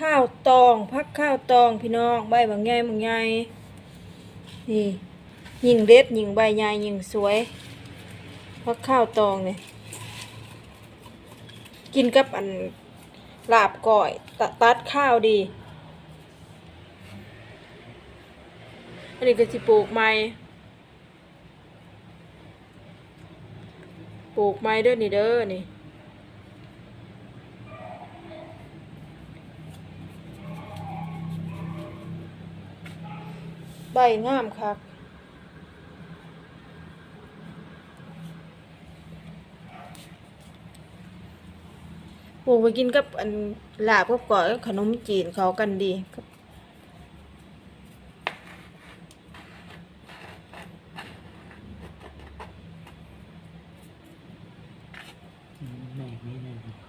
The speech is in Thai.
ข้าวตองพักข้าวตองพี่น้องใบบางใหญ่บางใหญ่นี่ยิงเด็ดยิงใบใหญ่ยิงสวยพักข้าวตองเนี่ยกินกับอันลาบก่อยตตัดข้าวดี อันนี้ก็สิปลูกไม้ปลูกไม้เด้อนี่เด้อนี่ ใบงามครับปลูกไปกินกับอันลาบกับก๋อยขนมจีนเขากันดีครัแม่ไม่ได้